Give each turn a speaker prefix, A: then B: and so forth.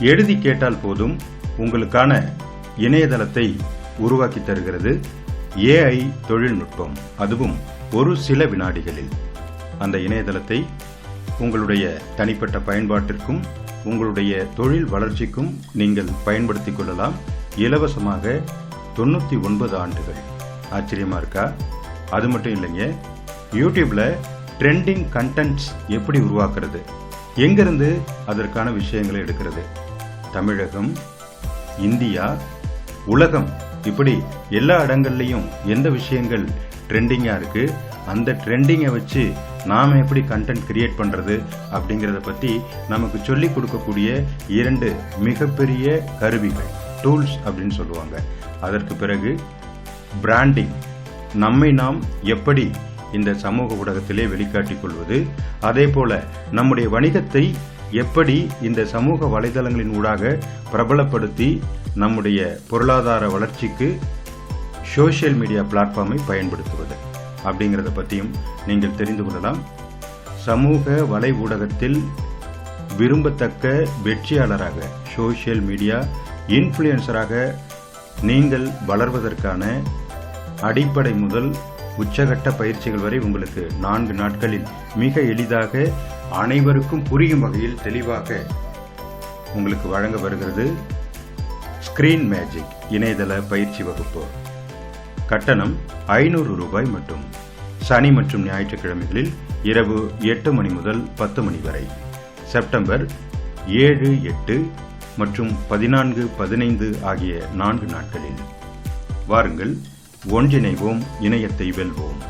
A: எழுதி கேட்டால் போதும் உங்களுக்கான இணையதளத்தை உருவாக்கி தருகிறது ஏஐ தொழில்நுட்பம். அதுவும் ஒரு சில வினாடிகளில். அந்த இணையதளத்தை உங்களுடைய தனிப்பட்ட பயன்பாட்டிற்கும் உங்களுடைய தொழில் வளர்ச்சிக்கும் நீங்கள் பயன்படுத்திக் கொள்ளலாம். இலவசமாக தொண்ணூற்றி ஒன்பது ஆண்டுகள். ஆச்சரியமாக இருக்கா? அது மட்டும் இல்லைங்க. யூடியூப்பில் ட்ரெண்டிங் கண்டென்ட்ஸ் எப்படி உருவாக்குறது? எங்கிருந்து அதற்கான விஷயங்களை எடுக்கிறது? தமிழகம் இந்தியா உலகம். இப்படி எல்லா இடங்கள்லையும் எந்த விஷயங்கள் ட்ரெண்டிங்காக இருக்கு? அந்த ட்ரெண்டிங்கை வச்சு நாம் எப்படி கண்டென்ட் கிரியேட் பண்ணுறது அப்படிங்கிறத பற்றி நமக்கு சொல்லிக் கொடுக்கக்கூடிய இரண்டு மிகப்பெரிய கருவிகள் டூல்ஸ் அப்படின்னு சொல்லுவாங்க. அதற்கு பிறகு பிராண்டிங் நம்மை நாம் எப்படி இந்த சமூக ஊடகத்திலே வெளிக்காட்டிக் கொள்வது. அதே போல நம்முடைய வணிகத்தை எப்படி இந்த சமூக வலைதளங்களின் ஊடாக பிரபலப்படுத்தி நம்முடைய பொருளாதார வளர்ச்சிக்கு சோஷியல் மீடியா பிளாட்ஃபார்மை பயன்படுத்துவது. அப்படிங்கிறத பற்றியும் நீங்கள் தெரிந்து கொள்ளலாம். சமூக வலை ஊடகத்தில் விரும்பத்தக்க வெற்றியாளராக சோஷியல் மீடியா இன்ஃப்ளூயன்சராக நீங்கள் வளர்வதற்கான அடிப்படை முதல் உச்சகட்ட பயிற்சிகள் வரை உங்களுக்கு நான்கு நாட்களில் மிக எளிதாக அனைவருக்கும் புரியும் வகையில் தெளிவாக உங்களுக்கு வழங்க வருகிறது ஸ்கிரீன் மேஜிக் இணையதள பயிற்சி வகுப்பு. கட்டணம் ஐநூறு ரூபாய் மட்டும். சனி மற்றும் ஞாயிற்றுக்கிழமைகளில் இரவு எட்டு மணி முதல் பத்து மணி வரை. செப்டம்பர் ஏழு எட்டு மற்றும் பதினான்கு பதினைந்து ஆகிய நான்கு நாட்களில். வாருங்கள். ஒன்றிணைவோம் இணையத்தை வெல்வோம்.